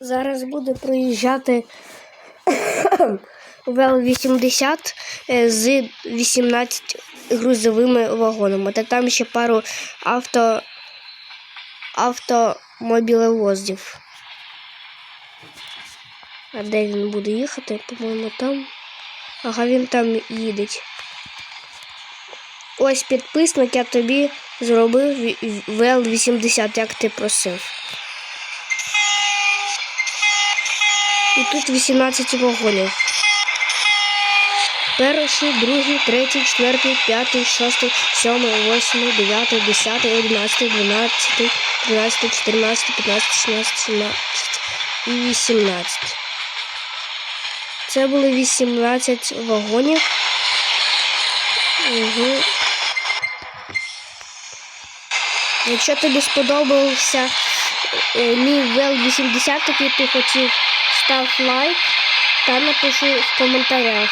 Зараз буде проїжджати ВЛ-80 е, з 18 грузовими вагонами. Та там ще пару авто, автомобілевозів. А де він буде їхати? По-моєму, там. Ага, він там їде. Ось підписник, я тобі зробив ВЛ-80, як ти просив. І тут 18 вагонів. Перший, другий, третій, четвертий, п'ятий, шостий, сьомий, восьмий, дев'ятий, десятий, одинадцятий, дванадцятий, тринадцятий, чотирнадцятий, п'ятнадцятий, шістнадцятий, сімнадцятий і вісімнадцять. Це були 18 вагонів. Угу. Якщо тобі сподобався е, мій ВЛ-80, який ти хотів, став лайк та напиши в коментарях.